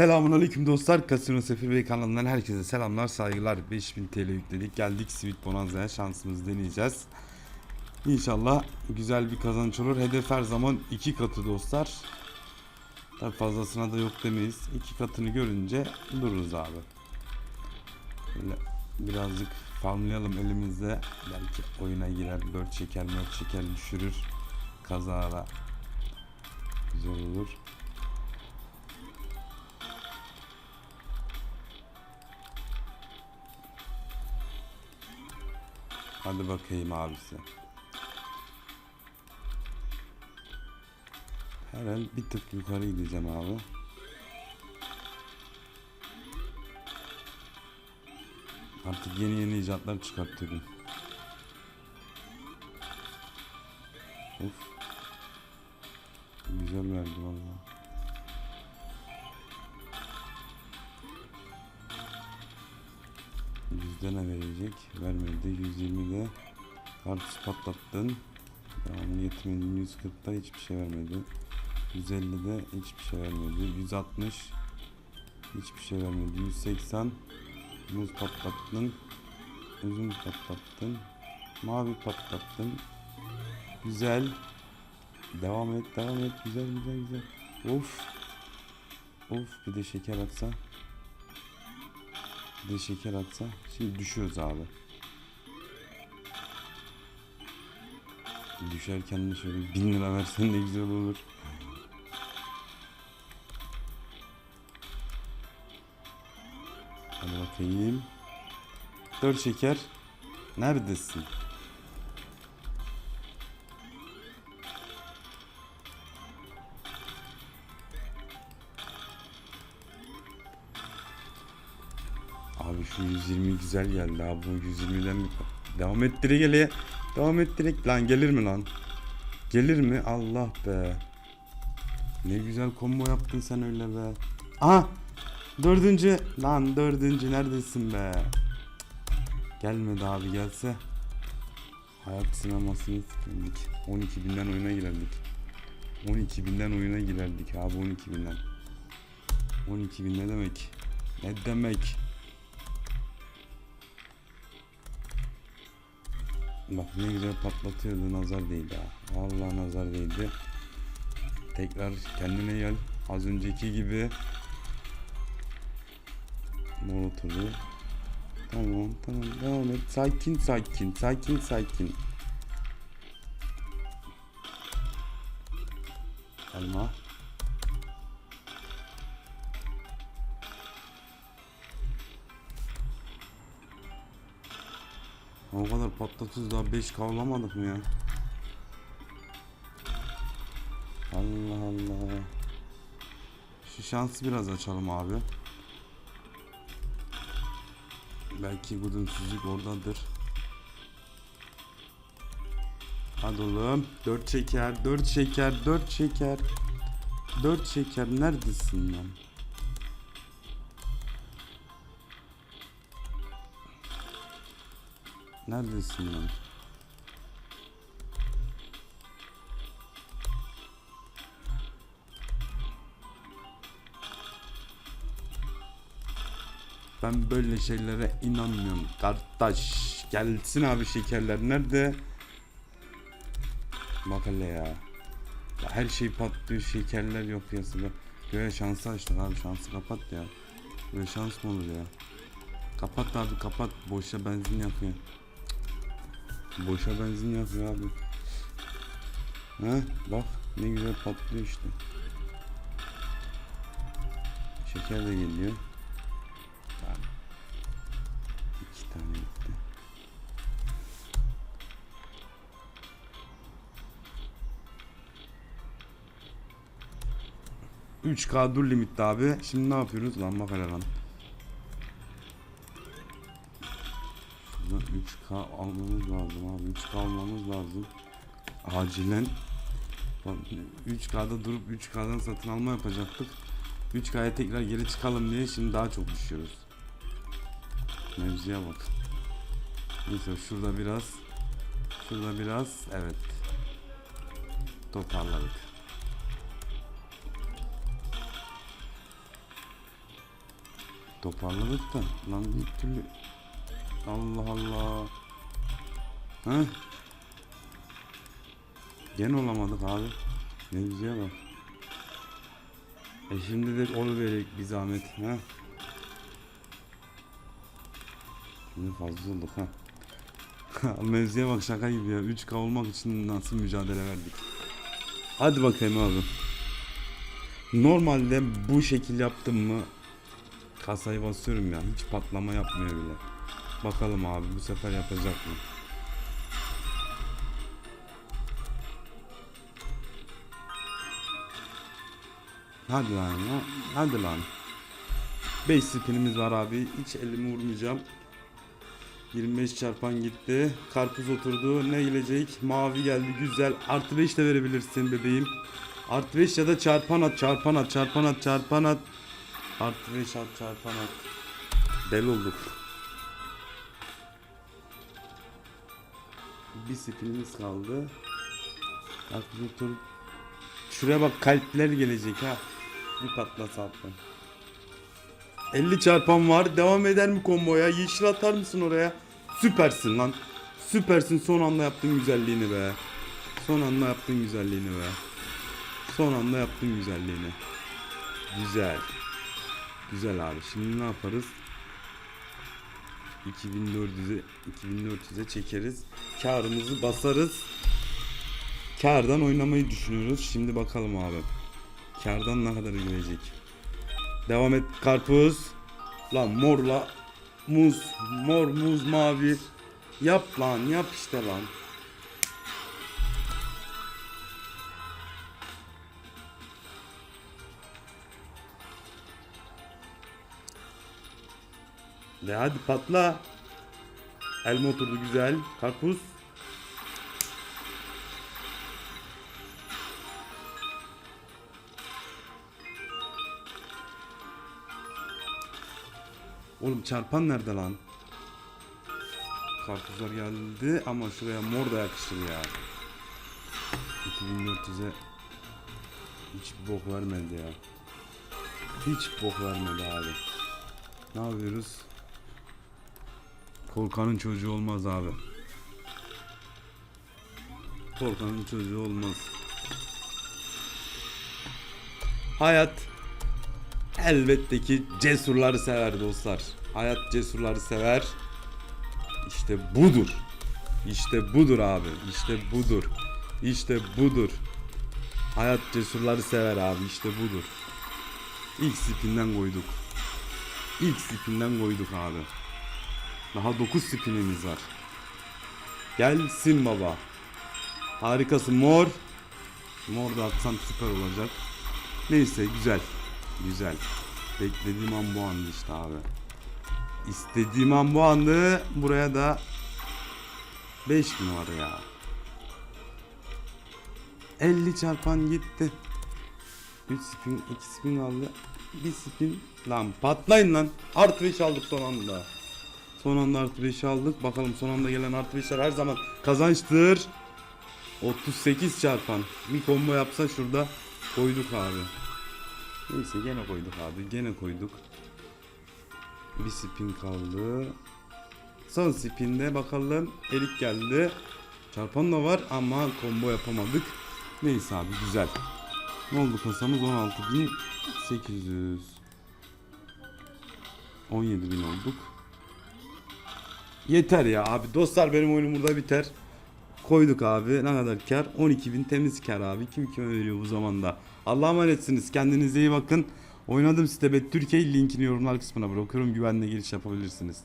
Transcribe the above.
Selamun aleyküm dostlar. Kasino Sefir Bey kanalından herkese selamlar, saygılar. 5000 TL yükledik. Geldik Sweet Bonanza'ya şansımızı deneyeceğiz. İnşallah güzel bir kazanç olur. Hedef her zaman iki katı dostlar. Tabi fazlasına da yok demeyiz. İki katını görünce dururuz abi. Böyle birazcık farmlayalım elimizde. Belki oyuna girer, bird çeker, bird çeker düşürür. Kazara. Güzel olur. Hadi bakayım abisi. Her el bir tık yukarı gideceğim abi. Artık yeni yeni icatlar çıkartıyorum. Of. Güzel verdi valla. Yüzde ne verecek? Vermedi. 120 de karpuz patlattın. Devamını getirmedin. 140'da hiçbir şey vermedi. 150'de hiçbir şey vermedi. 160 hiçbir şey vermedi. 180 muz patlattın. Uzun patlattın. Mavi patlattın. Güzel. Devam et, devam et. Güzel, güzel, güzel. Of. Of, bir de şeker atsa. Bir de şeker atsa. Şimdi düşüyoruz abi. Düşerken de şöyle bin lira versen ne güzel olur. Hadi bakayım. Dört şeker. Neredesin? Abi şu 120 güzel geldi abi bu 120'den mi? Devam et direkt hele. Devam et. Lan gelir mi lan? Gelir mi? Allah be. Ne güzel combo yaptın sen öyle be. Aha! Dördüncü. Lan dördüncü neredesin be? Gelmedi abi gelse. Hayat sinemasını sikirdik. 12 binden oyuna girerdik. 12 binden oyuna girerdik abi 12 binden. 12 bin ne demek? Ne demek? Bak ne güzel patlatıyordu nazar değdi ha. Vallahi nazar değdi. Tekrar kendine gel. Az önceki gibi. Mor. Tamam tamam devam et. Sakin sakin sakin sakin. Elma. Patlatıyoruz daha 5 kavlamadık mı ya? Allah Allah. Şu şansı biraz açalım abi. Belki güdümsüzlük oradadır. Hadi oğlum. 4 şeker, 4 şeker, 4 şeker. 4 şeker neredesin lan? Neredesin lan? Ben böyle şeylere inanmıyorum. Kardeş gelsin abi şekerler nerede? Bak hele ya. ya. Her şey patlıyor şekerler yok piyasada. Böyle şansı açtık abi şansı kapat ya. Böyle şans mı olur ya? Kapat abi kapat. Boşa benzin yakıyor. Boşa benzin yakıyor abi. Ha bak ne güzel patlıyor işte. Şeker de geliyor. İki tane gitti. Üç K dur limitte abi. Şimdi ne yapıyoruz? Lan bak hele lan. 3K almamız lazım abi. 3K almamız lazım. Acilen. Bak, 3K'da durup 3K'dan satın alma yapacaktık. 3K'ya tekrar geri çıkalım diye şimdi daha çok düşüyoruz. Mevzuya bak. Neyse şurada biraz. Şurada biraz. Evet. Toparladık. Toparladık da lan bir türlü Allah Allah. Ha? Gene olamadık abi. Ne güzel bak. E şimdi de oluverecek bir zahmet ha. Şimdi fazla olduk ha. Mevziye bak şaka gibi ya. 3K olmak için nasıl mücadele verdik. Hadi bakayım abi. Normalde bu şekil yaptım mı kasayı basıyorum ya. Hiç patlama yapmıyor bile. Bakalım abi bu sefer yapacak mı? Hadi lan ya. Hadi lan. 5 spinimiz var abi. Hiç elimi vurmayacağım. 25 çarpan gitti. Karpuz oturdu. Ne gelecek? Mavi geldi. Güzel. Artı 5 de verebilirsin bebeğim. Artı 5 ya da çarpan at. Çarpan at. Çarpan at. Çarpan at. Artı 5 at. Çarpan at. Del olduk. Bir spinimiz kaldı. Karpuz otur. Şuraya bak kalpler gelecek ha. Bir patlasa atlan. 50 çarpan var. Devam eder mi komboya? Yeşil atar mısın oraya? Süpersin lan. Süpersin. Son anda yaptın güzelliğini be. Son anda yaptın güzelliğini be. Son anda yaptın güzelliğini. Güzel. Güzel abi. Şimdi ne yaparız? 2400'e 2400'e çekeriz. Karımızı basarız. Kardan oynamayı düşünüyoruz. Şimdi bakalım abi. Kardan ne kadar gelecek? Devam et karpuz. Lan morla muz, mor muz mavi. Yap lan, yap işte lan. De hadi patla. Elma oturdu güzel. Karpuz. Oğlum çarpan nerede lan? Karpuzlar geldi ama şuraya mor da yakışır ya. 2400'e hiç bok vermedi ya. Hiç bok vermedi abi. Ne yapıyoruz? Korkanın çocuğu olmaz abi. Korkanın çocuğu olmaz. Hayat elbette ki cesurları sever dostlar. Hayat cesurları sever. İşte budur. İşte budur abi. İşte budur. İşte budur. Hayat cesurları sever abi. İşte budur. İlk spinden koyduk. İlk spinden koyduk abi. Daha 9 spinimiz var. Gelsin baba. Harikasın mor. Mor da atsam süper olacak. Neyse güzel. Güzel. Beklediğim an bu andı işte abi. İstediğim an bu andı. Buraya da 5 gün var ya. 50 çarpan gitti. 3 spin, 2 spin kaldı. Bir spin. Lan patlayın lan. Artı 5 aldık son anda. Son anda artı 5 aldık. Bakalım son anda gelen artı 5'ler her zaman kazançtır. 38 çarpan. Bir combo yapsa şurada koyduk abi. Neyse gene koyduk abi. Gene koyduk. Bir spin kaldı. Son spinde bakalım. Erik geldi. Çarpan da var ama combo yapamadık. Neyse abi güzel. Ne oldu kasamız 16.800 17.000 olduk. Yeter ya abi. Dostlar benim oyunum burada biter. Koyduk abi. Ne kadar kar? 12.000 temiz kar abi. Kim kime veriyor bu zamanda? Allah'a emanetsiniz. Kendinize iyi bakın. Oynadığım site Bet Türkiye linkini yorumlar kısmına bırakıyorum. Güvenle giriş yapabilirsiniz.